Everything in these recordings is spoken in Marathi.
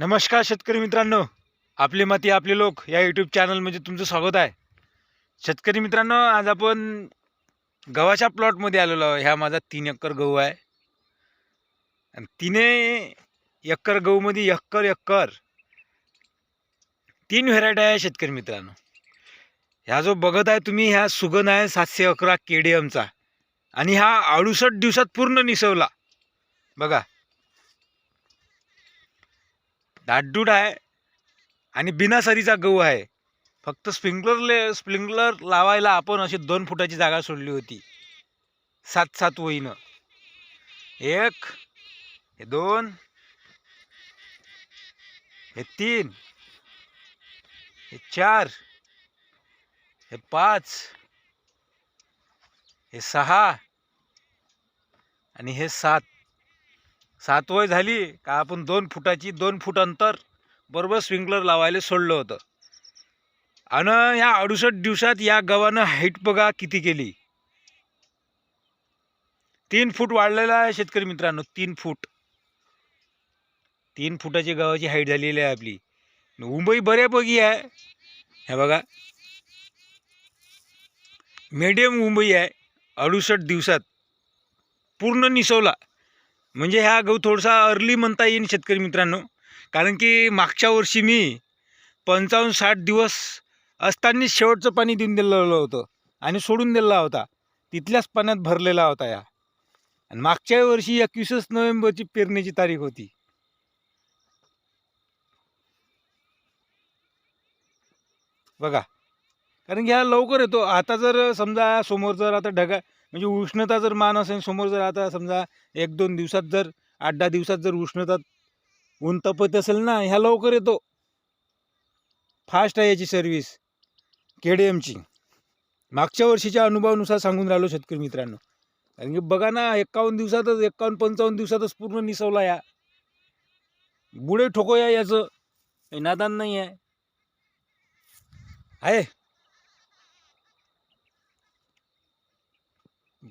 नमस्कार शेतकरी मित्रांनो. आपली माती आपले लोक या यूट्यूब चॅनलमध्ये तुमचं स्वागत आहे. शेतकरी मित्रांनो आज आपण गव्हाच्या प्लॉटमध्ये आलेलो आहे ह्या माझा तीन एकर गहू आहे. आणि तिने एकर गहूमध्ये एकर एकर तीन व्हेरायटी आहे शेतकरी मित्रांनो. ह्या जो बघत आहे तुम्ही ह्या सुगन आहे सातशे अकरा के डी एमचा आणि हा अडुसष्ट दिवसात पूर्ण निसवला. बघा दाटदूट आहे आणि बिनासरीचा गहू आहे. फक्त स्प्रिंकलरले स्प्रिंकलर लावायला आपण अशी दोन फुटाची जागा सोडली होती. सात सात वहीनं. एक हे दोन हे तीन हे चार हे पाच हे सहा आणि हे सात. सात वय झाली का आपण दोन फुटाची दोन फूट अंतर बरोबर स्प्रिंकलर लावायला सोडलं होतं. आणि ह्या अडुसष्ट दिवसात या गव्हानं हाईट बघा किती केली. तीन फूट वाढलेला आहे शेतकरी मित्रांनो तीन फूट. तीन फुटाची गव्हाची हाईट झालेली आहे आपली. मुंबई बऱ्यापैकी आहे. हे बघा. मीडियम मुंबई आहे. अडुसष्ट दिवसात. पूर्ण निसवला. म्हणजे ह्या गहू थोडासा अर्ली म्हणता येईल शेतकरी मित्रांनो. कारण की मागच्या वर्षी मी पंचावन्न साठ दिवस असताना शेवटचं पाणी देऊन दिलेलं होतं आणि सोडून दिलेला होता. तिथल्याच पाण्यात भरलेला होता या. आणि मागच्या वर्षी एकवीसच नोव्हेंबरची पेरणीची तारीख होती. बघा. कारण की ह्या लवकर येतो. आता जर समजा समोर जर आता ढगा म्हणजे उष्णता जर मान असेल समोर जर आता समजा एक दोन दिवसात जर आठ दहा दिवसात जर उष्णता ऊन तपत असेल ना ह्या लवकर येतो. फास्ट आहे याची सर्व्हिस के डी एमची मागच्या वर्षीच्या अनुभवानुसार सांगून राहिलो शेतकरी मित्रांनो. कारण की बघा ना एक्कावन्न दिवसातच एक्कावन्न पंचावन्न दिवसातच पूर्ण निसवला या. बुडे ठोको या याचं. नादान नाही आहे.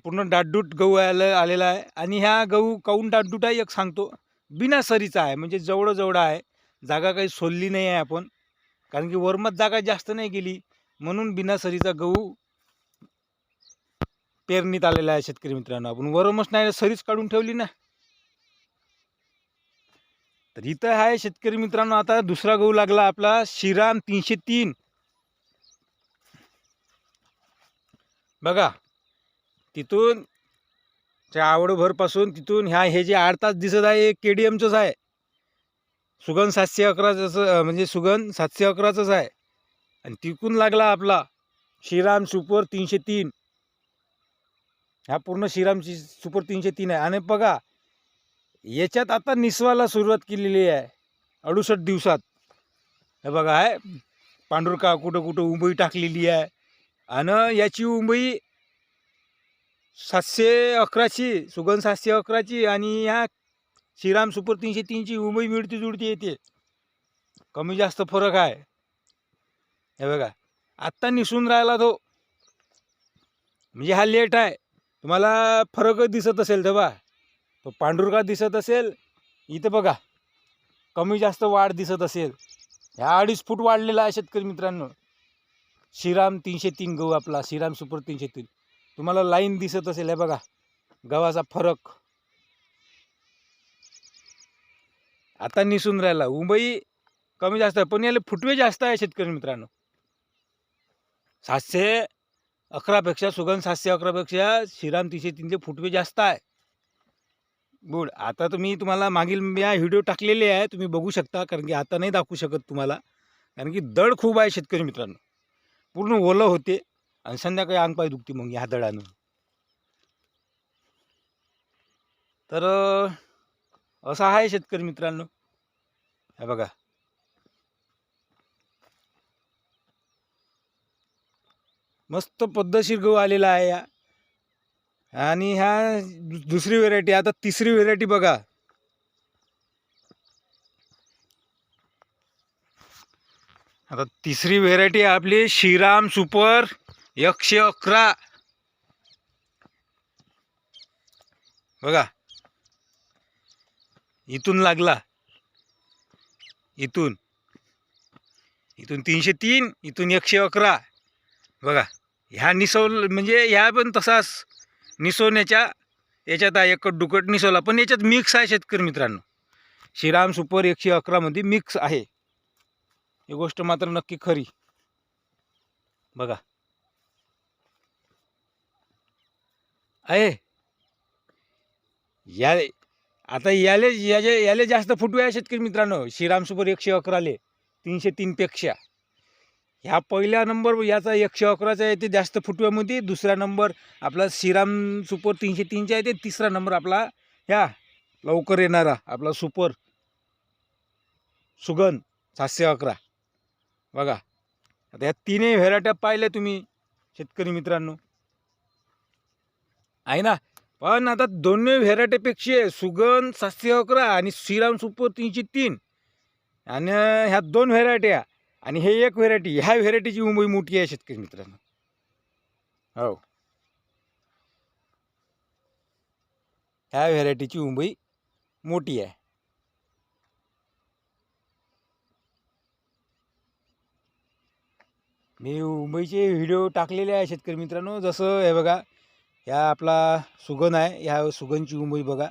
पूर्ण डाटडूट गहू आलं आलेला आहे. आणि ह्या गहू काऊन डाटडूट आहे एक सांगतो. बिना सरीचा आहे म्हणजे जवळजवळ आहे. जागा काही सोलली नाही आहे आपण. कारण की वरमत जागा जास्त नाही गेली. म्हणून बिना सरीचा गहू पेरणीत आलेला आहे शेतकरी मित्रांनो. आपण वरमच नाही सरीच काढून ठेवली ना. तर इथं आहे शेतकरी मित्रांनो आता दुसरा गहू लागला आपला श्रीराम तीनशे तीन. बघा तिथून त्या आवडभरपासून तिथून ह्या हे जे आठ तास दिसत आहे हे के डी एमचंच आहे. सुगन सातशे अकराचं म्हणजे सुगन सातशे अकराचंच आहे. आणि तिकून लागला आपला श्रीराम सुपर तीनशे तीन. ह्या पूर्ण श्रीरामची सुपर तीनशे तीन आहे. आणि बघा याच्यात आता निसवाला सुरुवात केलेली आहे. अडुसष्ट दिवसात. हे बघा आहे पांडुरका कुठं कुठं उंबई टाकलेली आहे. आणि याची उंबई सातशे अकराची सुगंध सातशे अकराची आणि ह्या श्रीराम सुपर तीनशे तीनची उंबई मिळती जुळती येते. कमी जास्त फरक आहे. हे बघा आत्ता निसून राहिला तो. म्हणजे हा लेट आहे. तुम्हाला फरकच दिसत असेल तर बा तो पांढुरका दिसत असेल. इथं बघा कमी जास्त वाढ दिसत असेल. ह्या अडीच फूट वाढलेला आहे शेतकरी मित्रांनो. श्रीराम तीनशे तीन गहू आपला श्रीराम सुपर तीनशे तीन. तुम्हाला लाईन दिसत असेल हे बघा. गव्हाचा फरक. आता निसून राहिला. मुंबई कमी जास्त आहे पण याला फुटवे जास्त आहे शेतकरी मित्रांनो. सातशे अकरापेक्षा सुगंध सातशे अकरापेक्षा श्रीराम तीनशे तीनचे फुटवे जास्त आहे. बोल आता तुम्ही तुम्हाला मागील या व्हिडिओ टाकलेले आहे तुम्ही बघू शकता कारण की आता नाही दाखवू शकत तुम्हाला. कारण की दड खूप आहे शेतकरी मित्रांनो. पूर्ण ओलं होते. आणि संध्याकाळी अंग पाय दुखते मग ह्या दडानं. तर असं आहे शेतकरी मित्रांनो. हे बघा. मस्त पद्धतशीर गहू आलेला आहे या. आणि ह्या दुसरी व्हेरायटी आता तिसरी व्हेरायटी बघा. आता तिसरी व्हेरायटी आपली श्रीराम सुपर. एकशे अकरा. बघा. इथून लागला. इथून. इथून तीनशे तीन इथून एकशे अकरा. बघा. ह्या निसवल म्हणजे ह्या पण तसाच निसवण्याच्या याच्यात आहे एकट दुकट निसवला. पण याच्यात मिक्स आहे शेतकरी मित्रांनो. श्रीराम सुपर एकशे अकरामध्ये मिक्स आहे. ही गोष्ट मात्र नक्की खरी. बघा. आहे. या आता याले याचे याले जास्त फुटवे आहे शेतकरी मित्रांनो. श्रीराम सुपर एकशे अकराले तीनशे तीनपेक्षा ह्या पहिल्या नंबर याचा एकशे अकराचा आहे ते जास्त फुटव्यामध्ये. दुसरा नंबर आपला श्रीराम सुपर तीनशे तीनचा आहे ते तिसरा नंबर आपला ह्या लवकर येणारा आपला सुपर सुगंध सातशे अकरा. बघा आता या तीनही व्हेरायट्या पाहिल्या तुम्ही शेतकरी मित्रांनो. आहे ना? पण आता दोन्ही व्हेरायटीपेक्षा सुगंध सातशे अकरा आणि श्रीराम सुपर तीनशे तीन. आणि ह्या दोन व्हेरायट्या आणि हे एक व्हेरायटी ह्या व्हेरायटीची मुंबई मोठी आहे शेतकरी मित्रांनो. हो. ह्या व्हेरायटीची मुंबई मोठी आहे. मी मुंबईचे व्हिडिओ टाकलेले आहे शेतकरी मित्रांनो. जसं हे बघा ह्या आपला सुगंध आहे ह्या सुगनची उंबई बघा.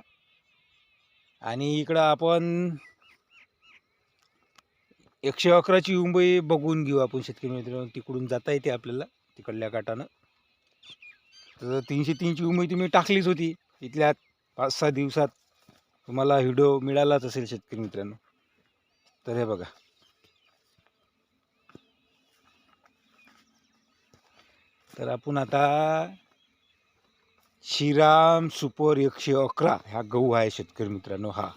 आणि इकडं आपण एकशे अकराची उंबई बघून घेऊ आपण शेतकरी मित्रांनो. तिकडून जाता येते आपल्याला तिकडल्या काटानं तर तीनशे तीनची उंबई तुम्ही टाकलीच होती. इथल्या पाच सहा दिवसात तुम्हाला व्हिडिओ मिळालाच असेल शेतकरी मित्रांनो. तर हे बघा. तर आपण आता श्रीराम सुपर एकशे अकरा ह्या गहू आहे शेतकरी मित्रांनो हा.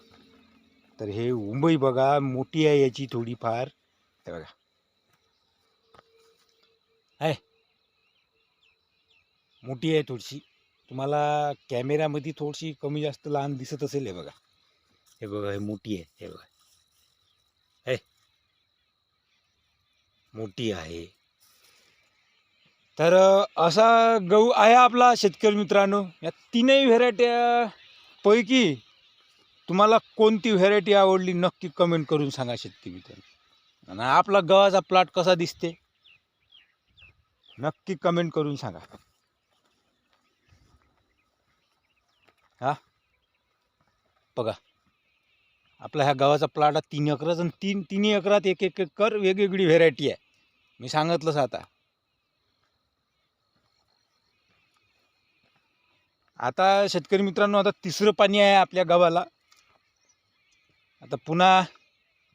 तर हे मुंबई बघा मोठी आहे याची थोडीफार. हे बघा. आहे. मोठी आहे थोडीशी. तुम्हाला कॅमेऱ्यामध्ये थोडीशी कमी जास्त लहान दिसत असेल हे बघा. हे बघा हे मोठी आहे हे बघा. आहे मोठी आहे. तर असा गहू आहे आपला शेतकरी मित्रांनो. या तीनही व्हेरायट्या पैकी तुम्हाला कोणती व्हेरायटी आवडली नक्की कमेंट करून सांगा शेतकरी मित्रांनो. आणि आपला गव्हाचा प्लॉट कसा दिसते? नक्की कमेंट करून सांगा. हा? बघा. आपला ह्या गव्हाचा प्लॉट तीन एकरात आणि तीन तिन्ही एकरात एक एक कर वेगवेगळी व्हेरायटी आहे. मी सांगितलंच आता. आता शेतकरी मित्रांनो आता तिसरं पाणी आहे आपल्या गावाला. आता पुन्हा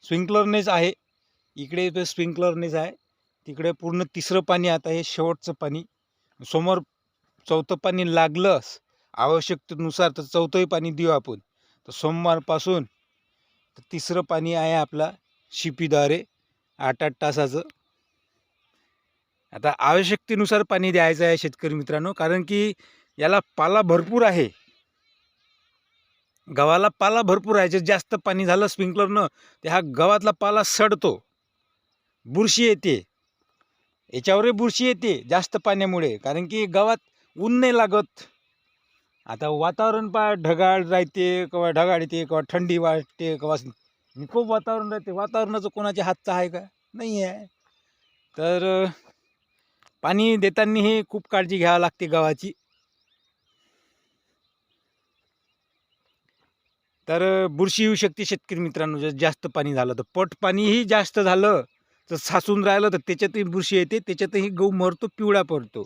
स्प्रिंकलरनेच आहे. इकडे ते स्प्रिंकलरनेच आहे. तिकडे पूर्ण तिसरं पाणी आता हे शेवटचं पाणी. समोर चौथं पाणी लागलंच. आवश्यकतेनुसार तर चौथंही पाणी देऊ आपण. तर सोमवारपासून तर तिसरं पाणी आहे आपला शिपीद्वारे आठ आठ तासाचं. आता आवश्यकतेनुसार पाणी द्यायचं आहे शेतकरी मित्रांनो कारण की याला पाला भरपूर आहे. गव्हाला पाला भरपूर आहे. जे जास्त पाणी झालं स्प्रिंकलरनं ते हा गव्हातला पाला सडतो. बुरशी येते. याच्यावरही बुरशी येते जास्त पाण्यामुळे. कारण की गव्हात ऊन नाही लागत. आता वातावरण पा ढगाळ राहते केव्हा ढगाळ येते केव्हा थंडी वाटते केव्हा खूप वातावरण राहते. वातावरणाचं कोणाच्या हातचं आहे का? नाही आहे तर पाणी देतानाही खूप काळजी घ्यावी लागते गव्हाची. तर बुरशी येऊ शकते शेतकरी मित्रांनो जर जास्त पाणी झालं तर. पट पाणीही जास्त झालं तर साचून राहिलं तर त्याच्यातही बुरशी येते त्याच्यातही गहू मरतो पिवळा पडतो.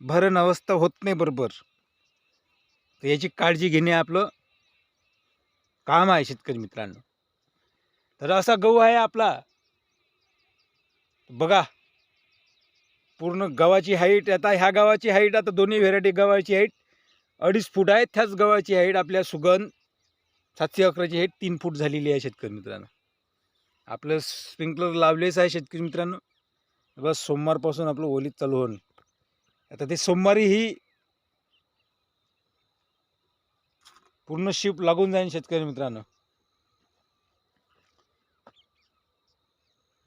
भरण अवस्था होत नाही बरोबर. तर याची काळजी घेणे आपलं काम आहे शेतकरी मित्रांनो. तर असा गहू आहे आपला. बघा. पूर्ण गव्हाची हाईट आता ह्या गव्हाची हाईट आता दोन्ही व्हेरायटी गव्हाची हाईट अडीच फूट आहे त्याच गव्हाची हाईट आपल्या सुगंध. सातशे अकराची हे तीन फूट झालेली आहे शेतकरी मित्रांनो. आपलं स्प्रिंकलर लावलेच आहे शेतकरी मित्रांनो. बस सोमवारपासून आपलं ओलीत चालू होऊन. आता ते सोमवारी ही पूर्ण शिप लागून जाईल शेतकरी मित्रांनो.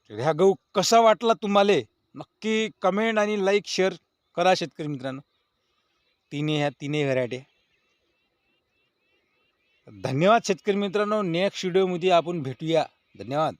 तर ह्या गहू कसा वाटला तुम्हाला? नक्की कमेंट आणि लाईक शेअर करा शेतकरी मित्रांनो. तिन्ही ह्या तिन्ही व्हरायटी धन्यवाद शेतकरी मित्रांनो. नेक्स्ट व्हिडिओमध्ये आपण भेटूया. धन्यवाद.